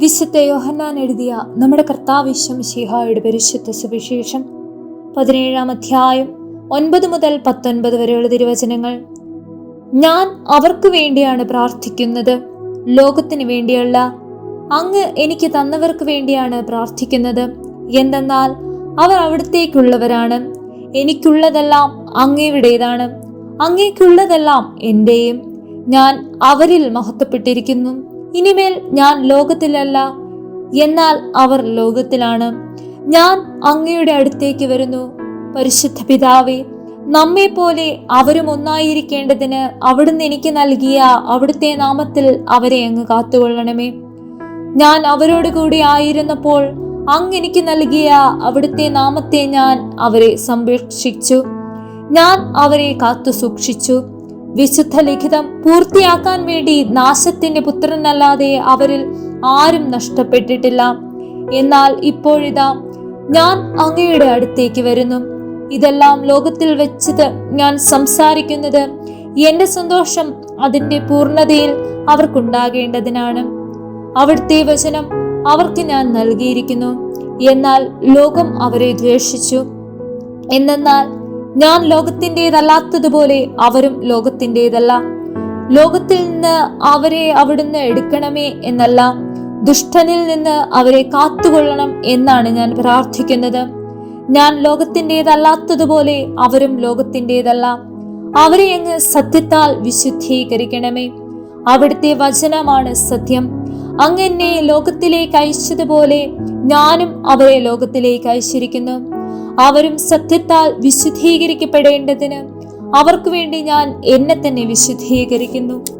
വിശുദ്ധ യോഹന്നാൻ എഴുതിയ നമ്മുടെ കർത്താവിശ്വം ശിഹായുടെ പരിശുദ്ധ സുവിശേഷം. പതിനേഴാം അധ്യായം ഒൻപത് മുതൽ പത്തൊൻപത് വരെയുള്ള തിരുവചനങ്ങൾ. ഞാൻ അവർക്ക് വേണ്ടിയാണ് പ്രാർത്ഥിക്കുന്നത് ലോകത്തിന് വേണ്ടിയല്ല അങ്ങ് എനിക്ക് തന്നവർക്ക് വേണ്ടിയാണ് പ്രാർത്ഥിക്കുന്നത്. എന്തെന്നാൽ അവർ അവിടത്തേക്കുള്ളവരാണ് എനിക്കുള്ളതെല്ലാം അങ്ങയുടേതാണ് അങ്ങേക്കുള്ളതെല്ലാം എന്റെയും ഞാൻ അവരിൽ മഹത്വപ്പെട്ടിരിക്കുന്നു. ഇനിമേൽ ഞാൻ ലോകത്തിലല്ല എന്നാൽ അവർ ലോകത്തിലാണ്. ഞാൻ അങ്ങയുടെ അടുത്തേക്ക് വരുന്നു. പരിശുദ്ധ പിതാവേ നമ്മെ പോലെ അവരും ഒന്നായിരിക്കേണ്ടതിന് അവിടുന്ന് എനിക്ക് നൽകിയ അവിടുത്തെ നാമത്തിൽ അവരെ അങ്ങ് കാത്തുകൊള്ളണമേ. ഞാൻ അവരോട് കൂടി ആയിരുന്നപ്പോൾ അങ്ങ് എനിക്ക് നൽകിയ അവിടുത്തെ നാമത്തെ ഞാൻ അവരെ സംരക്ഷിച്ചു. ഞാൻ അവരെ കാത്തു സൂക്ഷിച്ചു വിശുദ്ധ ലിഖിതം പൂർത്തിയാക്കാൻ വേണ്ടി നാശത്തിന്റെ പുത്രനല്ലാതെ അവരിൽ ആരും നഷ്ടപ്പെട്ടിട്ടില്ല. എന്നാൽ ഇപ്പോഴിതാ ഞാൻ അങ്ങയുടെ അടുത്തേക്ക് വരുന്നു. ഇതെല്ലാം ലോകത്തിൽ വെച്ചത് ഞാൻ സംസാരിക്കുന്നത് എന്റെ സന്തോഷം അതിന്റെ പൂർണതയിൽ അവർക്കുണ്ടാകേണ്ടതിനാണ്. അവിടുത്തെ വചനം അവർക്ക് ഞാൻ നൽകിയിരിക്കുന്നു. എന്നാൽ ലോകം അവരെ ദ്വേഷിച്ചു. എന്നാൽ ഞാൻ ലോകത്തിന്റെതല്ലാത്തതുപോലെ അവരും ലോകത്തിന്റെതല്ല. ലോകത്തിൽ നിന്ന് അവരെ അവിടുന്ന് എടുക്കണമേ എന്നല്ല ദുഷ്ടനിൽ നിന്ന് അവരെ കാത്തുകൊള്ളണം എന്നാണ് ഞാൻ പ്രാർത്ഥിക്കുന്നത്. ഞാൻ ലോകത്തിന്റെതല്ലാത്തതുപോലെ അവരും ലോകത്തിന്റെതല്ല. അവരെ അങ്ങ് സത്യത്താൽ വിശുദ്ധീകരിക്കണമേ. അവിടുത്തെ വചനമാണ് സത്യം. അങ്ങ് ലോകത്തിലേക്ക് അയച്ചതുപോലെ ഞാനും അവരെ ലോകത്തിലേക്ക് അയച്ചിരിക്കുന്നു. അവരും സത്യത്താൽ വിശുദ്ധീകരിക്കപ്പെടേണ്ടതിന് അവർക്കു വേണ്ടി ഞാൻ എന്നെ തന്നെ വിശുദ്ധീകരിക്കുന്നു.